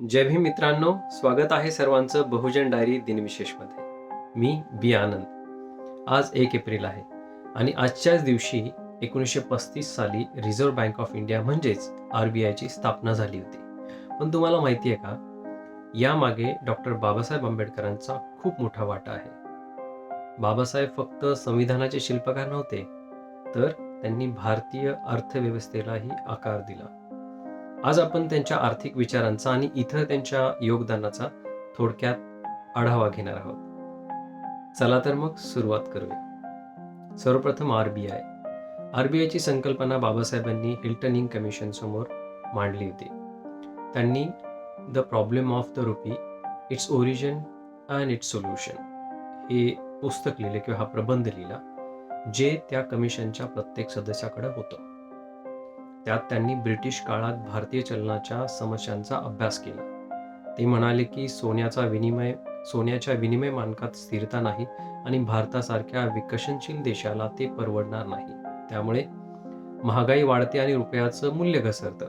जय भीम मित्रांनो स्वागत आहे सर्वांचं बहुजन डायरी दिनविशेषमध्ये. मी बी आनंद. आज एक एप्रिल आहे आणि आजच्याच दिवशी एकोणीसशे पस्तीस साली रिझर्व्ह बँक ऑफ इंडिया म्हणजेच आर बी आयची स्थापना झाली होती. पण तुम्हाला माहिती आहे का? यामागे डॉक्टर बाबासाहेब आंबेडकरांचा खूप मोठा वाटा आहे. बाबासाहेब फक्त संविधानाचे शिल्पकार नव्हते तर त्यांनी भारतीय अर्थव्यवस्थेलाही आकार दिला. आज आपण त्यांच्या आर्थिक विचारांचा आणि इतर त्यांच्या योगदानाचा थोडक्यात आढावा घेणार आहोत. चला तर मग सुरुवात करूया. सर्वप्रथम R B I. R B आयची संकल्पना बाबासाहेबांनी हिल्टनिंग कमिशन समोर मांडली होती. त्यांनी the problem of the rupee its origin and its solution हे पुस्तक लिहिले किंवा हा प्रबंध लिहिला जे त्या कमिशनच्या प्रत्येक सदस्याकडे होतं. त्यात त्यांनी ब्रिटिश काळात भारतीय चलनाच्या समस्यांचा अभ्यास केला. ते म्हणाले की सोन्याचा विनिमय सोन्याच्या विनिमय मानकात स्थिरता नाही आणि भारतासारख्या विकसनशील देशाला ते परवडणार नाही. त्यामुळे महागाई वाढते आणि रुपयाचं मूल्य घसरतं.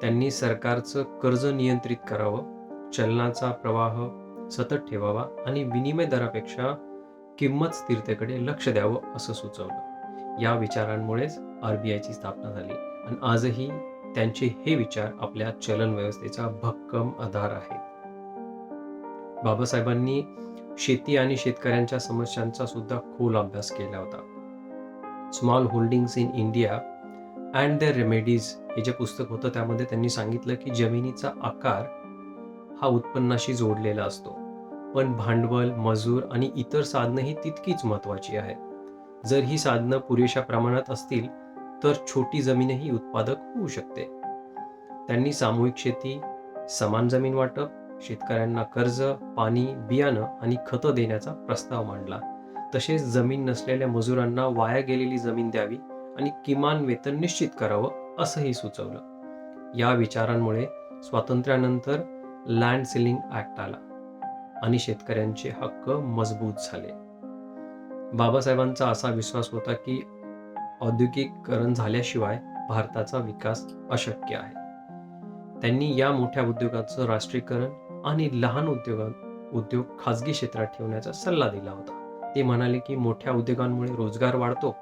त्यांनी सरकारचं कर्ज नियंत्रित करावं चलनाचा प्रवाह सतत ठेवावा आणि विनिमय दरापेक्षा किंमत स्थिरतेकडे लक्ष द्यावं असं सुचवलं. या विचारांमुळेच आर बी आयची स्थापना झाली. आणि आजही त्यांचे हे विचार आपल्या चलन व्यवस्थेचा भक्कम आधार आहेत. बाबासाहेबांनी शेती आणि शेतकऱ्यांच्या समस्यांचा सुद्धा खोल अभ्यास केला होता. Small holdings in India and the remedies हे जे पुस्तक होतं त्यामध्ये त्यांनी सांगितलं की जमिनीचा आकार हा उत्पन्नाशी जोडलेला असतो. पण भांडवल मजूर आणि इतर साधनं ही तितकीच महत्वाची आहेत. जर ही साधनं पुरेशा प्रमाणात असतील तर छोटी जमीनही उत्पादक होऊ शकते. त्यांनी सामूहिक शेती समान जमीन वाटप शेतकऱ्यांना कर्ज पाणी बियाणं आणि खतं देण्याचा प्रस्ताव मांडला. तसेच जमीन नसलेल्या मजुरांना वाया गेलेली जमीन द्यावी आणि किमान वेतन निश्चित करावं असंही सुचवलं. या विचारांमुळे स्वातंत्र्यानंतर लँड सिलिंग ऍक्ट आला आणि शेतकऱ्यांचे हक्क मजबूत झाले. बाबासाहेबांचा असा विश्वास होता की औद्योगिकरण झाल्याशिवाय भारताचा विकास अशक्य आहे. त्यांनी या मोठ्या उद्योगाचं राष्ट्रीयकरण आणि लहान उद्योगात उद्योग खाजगी क्षेत्रात ठेवण्याचा सल्ला दिला होता. ते म्हणाले की मोठ्या उद्योगांमुळे रोजगार वाढतो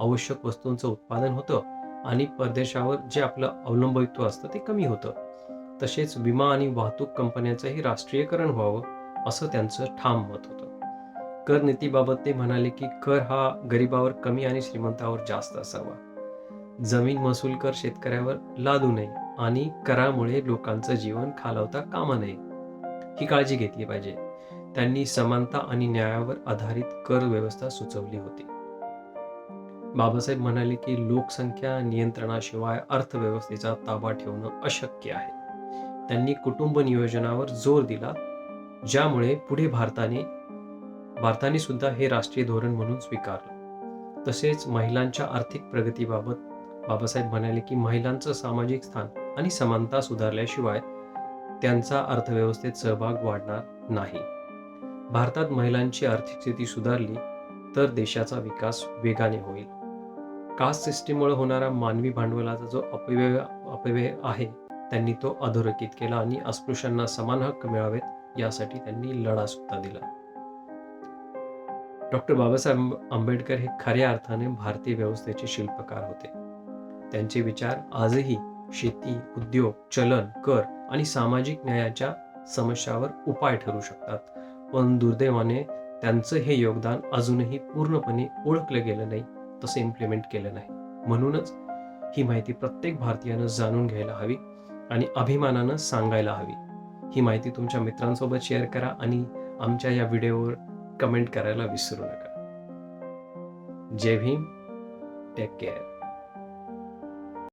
आवश्यक वस्तूंचं उत्पादन होतं आणि परदेशावर जे आपलं अवलंबित्व असतं ते कमी होतं. तसेच विमा आणि वाहतूक कंपन्यांचंही राष्ट्रीयकरण व्हावं असं त्यांचं ठाम मत होतं. कर नीतीबाबत ते म्हणाले की कर हा गरिबावर कमी आणि श्रीमंतावर जास्त असावा. जमीन महसूल कर शेतकऱ्यावर लादू नये आणि करामुळे लोकांचं जीवन खालावता कामा नये. ही काळजी घेतली पाहिजे. त्यांनी समानता आणि न्यायावर आधारित कर व्यवस्था सुचवली होती. बाबासाहेब म्हणाले की लोकसंख्या नियंत्रणाशिवाय अर्थव्यवस्थेचा ताबा ठेवणं अशक्य आहे. त्यांनी कुटुंब नियोजनावर जोर दिला ज्यामुळे पुढे भारताने भारताने सुद्धा हे राष्ट्रीय धोरण म्हणून स्वीकारलं. तसेच महिलांच्या आर्थिक प्रगतीबाबत बाबासाहेब म्हणाले की महिलांचं सामाजिक स्थान आणि समानता सुधारल्याशिवाय त्यांचा अर्थव्यवस्थेत सहभाग वाढणार नाही. भारतात महिलांची आर्थिक स्थिती सुधारली तर देशाचा विकास वेगाने होईल. कास्ट सिस्टीममुळे होणारा मानवी भांडवलाचा जो अपव्यय अपव्यय आहे त्यांनी तो अधोरेखित केला आणि अस्पृश्यांना समान हक्क मिळावेत यासाठी त्यांनी लढा सुद्धा दिला. डॉक्टर बाबासाहेब आंबेडकर हे खऱ्या अर्थाने भारतीय व्यवस्थेचे शिल्पकार होते. त्यांचे विचार आजही शेती उद्योग चलन कर आणि सामाजिक न्यायाच्या समस्यावर उपाय ठरू शकतात. पण दुर्दैवाने त्यांचं हे योगदान अजूनही पूर्णपणे ओळखलं गेलं नाही तसं इम्प्लिमेंट केलं नाही. म्हणूनच ही माहिती प्रत्येक भारतीयानं जाणून घ्यायला हवी आणि अभिमानानं सांगायला हवी. ही माहिती तुमच्या मित्रांसोबत शेअर करा आणि आमच्या या व्हिडिओवर कमेंट करायला विसरू नका. जय भीम टेक केअर.